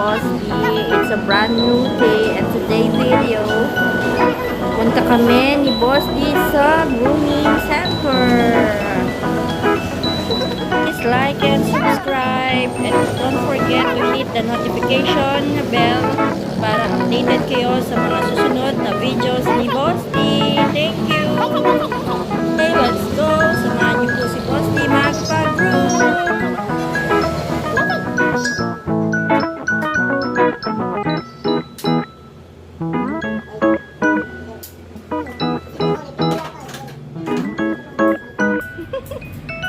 It's a brand new day and today video. Punta kami ni Boss D sa grooming center. Please like and subscribe and don't forget to hit the notification bell para updated kayo sa mga susunod na videos ni Boss D. Thank you!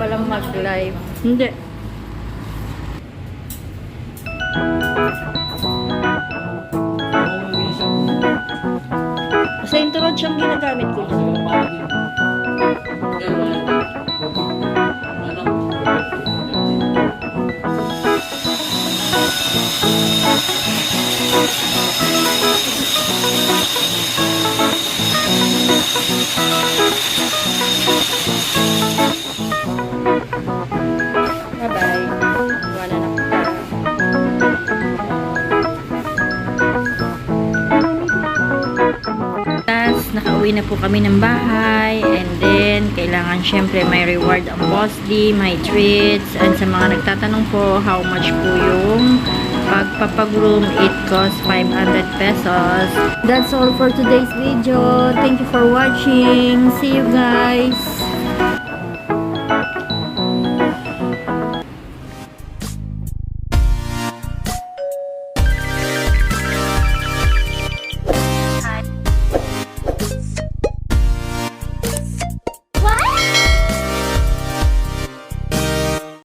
palang mag-live. Hindi. Sa intro siyang ginagamit ko. Bye-bye. Nakauwi na po kami ng bahay. And then, kailangan syempre may reward ang boss D, may treats. And sa mga nagtatanong po, how much po yung pagpapagroom, it costs 500 pesos. That's all for today's video. Thank you for watching. See you guys.